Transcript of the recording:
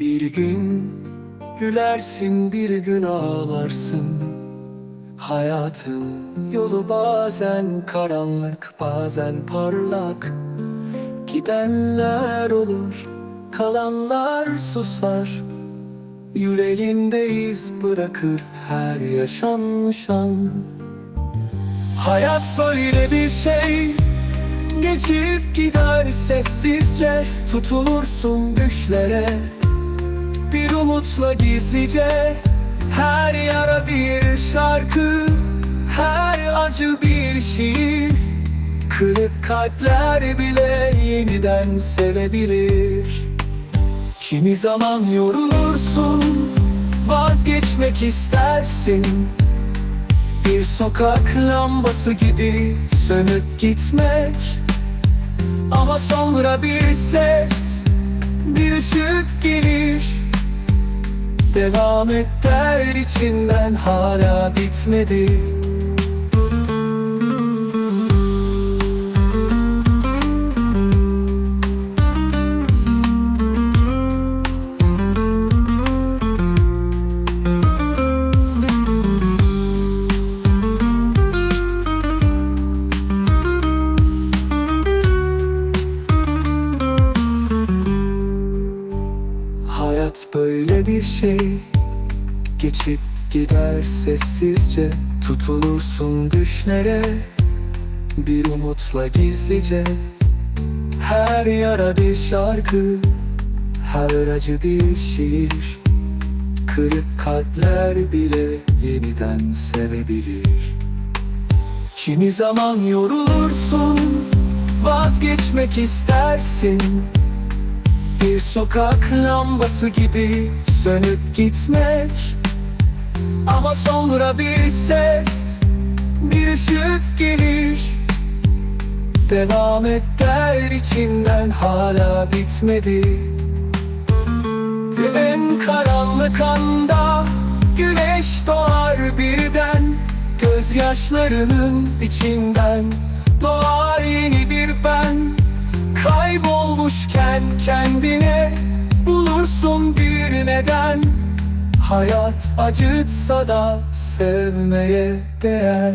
gün gülersin bir gün ağlarsın. Hayatın yolu bazen karanlık bazen parlak. Gidenler olur kalanlar susar. Yüreğinde iz bırakır her yaşanmış an Hayat böyle bir şey. Geçip gider sessizce. Tutulursun düşlere Bir umutla gizlice Her yara bir şarkı Her acı bir şiir. Kırık kalpler bile yeniden sevebilir. Kimi zaman yorulursun Vazgeçmek istersin. Bir sokak lambası gibi sönüp gitmek. Ama sonra bir ses, bir ışık gelir Devam et der içinden hala bitmedi bir şey Geçip gider sessizce Tutulursun düşlere Bir umutla gizlice. Her yara bir şarkı Her acı bir şiir. Kırık kalpler bile yeniden sevebilir. Kimi zaman yorulursun Vazgeçmek istersin bir sokak lambası gibi sönüp gitmek. Ama sonra bir ses, bir ışık gelir. Devam et der içinden hala bitmedi. Ve en karanlık anda güneş doğar birden. Gözyaşlarının içinden Kaybolmuşken kendine bulursun bir neden. Hayat acıtsa da sevmeye değer